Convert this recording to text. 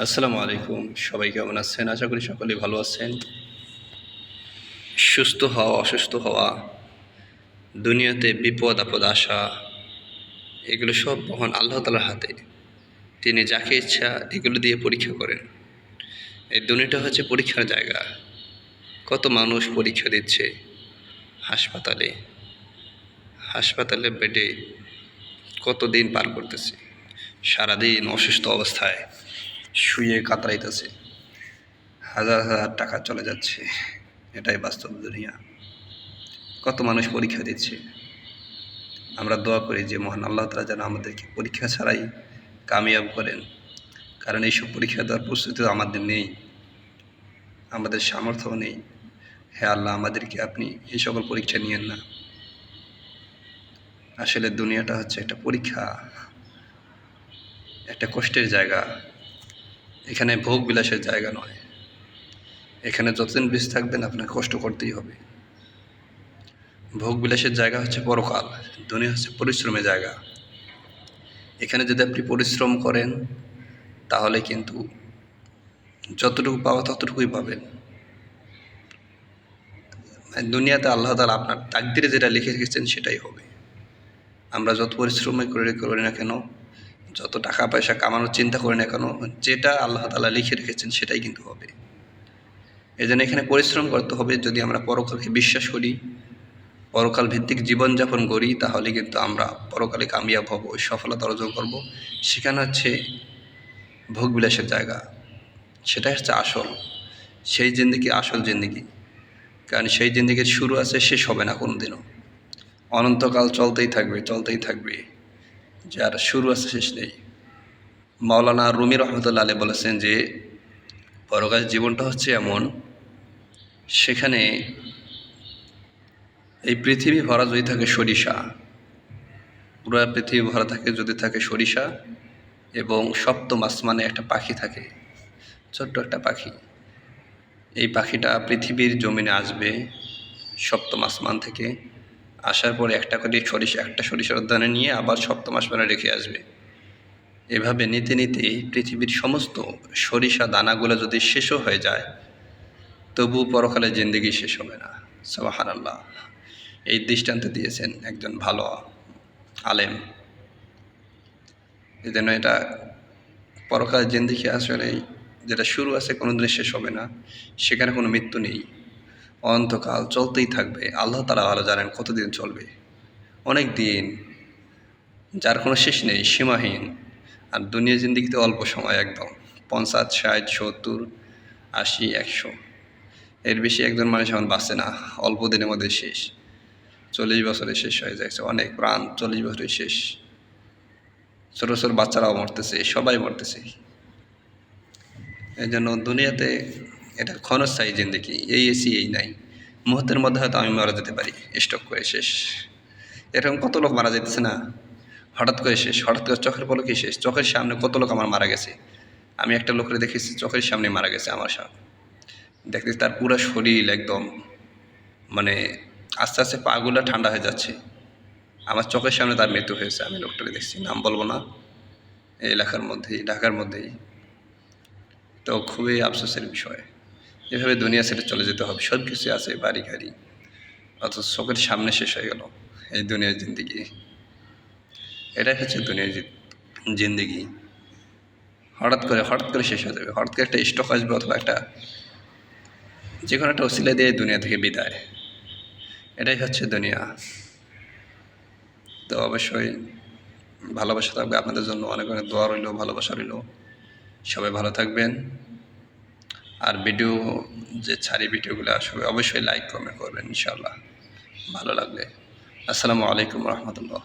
আসসালামু আলাইকুম। সবাই কেমন আছেন? আশা করি সকলেই ভালো আছেন। সুস্থ হওয়া, অসুস্থ হওয়া, দুনিয়াতে বিপদ, আপদ আসা এগুলো সব মহান আল্লাহ তালার হাতে। তিনি যাকে ইচ্ছা এগুলো দিয়ে পরীক্ষা করেন। এই দুনিয়াটা হচ্ছে পরীক্ষার জায়গা। কত মানুষ পরীক্ষা দিচ্ছে হাসপাতালে। হাসপাতালে বেডে কত দিন পার করতেছে? সারাদিন অসুস্থ অবস্থায়। শুয়ে কাতরাইতেছে। হাজার হাজার টাকা চলে যাচ্ছে। এটাই বাস্তব দুনিয়া। কত মানুষ পরীক্ষা দিচ্ছে। আমরা দোয়া করি যে মহান আল্লাহ তালা যেন আমাদেরকে পরীক্ষা ছাড়াই কামিয়াব করেন। কারণ এইসব পরীক্ষা দেওয়ার প্রস্তুতি আমাদের নেই। আমাদের সামর্থ্য নেই। হ্যাঁ আল্লাহ, আমাদেরকে আপনি এই সকল পরীক্ষা নিয়েন না। আসলে দুনিয়াটা হচ্ছে একটা পরীক্ষা। একটা কষ্টের জায়গা। এখানে ভোগ বিলাসের জায়গা নয়। এখানে যতদিন বেঁচে থাকবেন আপনাকে কষ্ট করতেই হবে। ভোগ বিলাসের জায়গা হচ্ছে পরকাল, দুনিয়া হচ্ছে পরিশ্রমের জায়গা। এখানে যদি আপনি পরিশ্রম করেন, তাহলে কিন্তু যতটুকু পাওয়া ততটুকুই পাবেন। দুনিয়াতে আল্লাহ তালা আপনার তাকদিরে যেটা লিখে রেখেছেন সেটাই হবে। আমরা যত পরিশ্রমই করে করি না কেন যত টাকা পয়সা কামানোর চিন্তা করি না কেন, যেটা আল্লাহ তালা লিখে রেখেছেন সেটাই কিন্তু হবে। এই জন্য এখানে পরিশ্রম করতে হবে। যদি আমরা পরকালকে বিশ্বাস করি, পরকাল ভিত্তিক জীবনযাপন করি, তাহলে কিন্তু আমরা পরকালে কামিয়াব হব সফলতা অর্জন করব। সেখানে হচ্ছে ভোগবিলাসের জায়গা। সেটাই হচ্ছে আসল। সেই জিন্দিগি আসল জিন্দিগি। কারণ সেই জিন্দিগির শুরু আছে, শেষ হবে না কোনো দিনও অনন্তকাল চলতেই থাকবে চলতেই থাকবে। যার শুরু আছে, শেষ নেই। মাওলানা রুমি রহমতুল্লা আলী বলেছেন যে পরকাশ জীবনটা হচ্ছে এমন, সেখানে এই পৃথিবী ভরা যদি থাকে সরিষা, পুরো পৃথিবী ভরা থাকে যদি থাকে সরিষা, এবং সপ্তম আসমানে একটা পাখি থাকে, ছোট্ট একটা পাখি, এই পাখিটা পৃথিবীর জমিনে আসবে সপ্তম আসমান থেকে। আসার পর একটা করে সরিষা, একটা সরিষার উদ্যানে নিয়ে আবার সপ্তম আসমানে রেখে আসবে। এভাবে নিতে নিতে পৃথিবীর সমস্ত সরিষা দানাগুলো যদি শেষও হয়ে যায় তবু পরকালে জিন্দিগি শেষ হবে না। সবাহান আল্লাহ এই দৃষ্টান্ত দিয়েছেন একজন ভালো আলেম। এই জন্য এটা পরকালে জিন্দিগি আসলে যেটা শুরু আছে কোনো দিন শেষ হবে না। সেখানে কোনো মৃত্যু নেই। অনন্তকাল চলতেই থাকবে। আল্লাহ তালা ভালো জানেন কতদিন চলবে। অনেক দিন, যার কোনো শেষ নেই, সীমাহীন। আর দুনিয়া জিন্দিগিতে অল্প সময় একদম। পঞ্চাশ, ষাট, সত্তর, আশি, একশো। এর বেশি একজন মানুষ এখন বাঁচে না। অল্প দিনের মধ্যে শেষ। চল্লিশ বছরে শেষ হয়ে যাচ্ছে। অনেক প্রাণ চল্লিশ বছরে শেষ। ছোটো ছোটো বাচ্চারাও মরতেছে, সবাই মরতেছে। এই জন্য দুনিয়াতে এটা ক্ষণস্থায়ী জিন্দিগি, এই এসি এই নাই। মুহূর্তের মধ্যে হয়তো আমি মারা যেতে পারি স্টক করে শেষ। এরকম কত লোক মারা যেতেছে না? হঠাৎ করে শেষ, হঠাৎ করে চোখের পলকেই শেষ। চোখের সামনে কত লোক আমার মারা গেছে? আমি একটা লোকের দেখেছি, চোখের সামনে মারা গেছে আমার সামনে। দেখতে তার পুরো শরীর একদম মানে আস্তে আস্তে পাগুলো ঠান্ডা হয়ে যাচ্ছে। আমার চোখের সামনে তার মৃত্যু হয়েছে, আমি লোকটাকে দেখছি। নাম বলব না, এই এলাকার মধ্যেই, ঢাকার মধ্যেই। তো খুবই আফসোসের বিষয়। এভাবে দুনিয়া ছেড়ে চলে যেতে হবে। সব কিছু আছে, বাড়ি গাড়ি অথচ চোখের সামনে শেষ হয়ে গেল এই দুনিয়ার জিন্দিগি। এটাই হচ্ছে দুনিয়ার জিন্দিগি। হঠাৎ করে হঠাৎ করে শেষ হয়ে যাবে। হঠাৎ করে একটা স্টক আসবে অথবা একটা যে কোনো একটা ওসিলা দিয়ে দুনিয়া থেকে বিদায়। এটাই হচ্ছে দুনিয়া। তো অবশ্যই ভালোবাসা থাকবে। আপনাদের জন্য অনেক অনেক দোয়া রইল, ভালোবাসা রইল। সবাই ভালো থাকবেন। আর ভিডিও যে ছাড়ি ভিডিওগুলো আসবে, অবশ্যই লাইক কমেন্ট করবেন ইনশাল্লাহ ভালো লাগবে আসসালামু আলাইকুম রহমতুল্লাহ।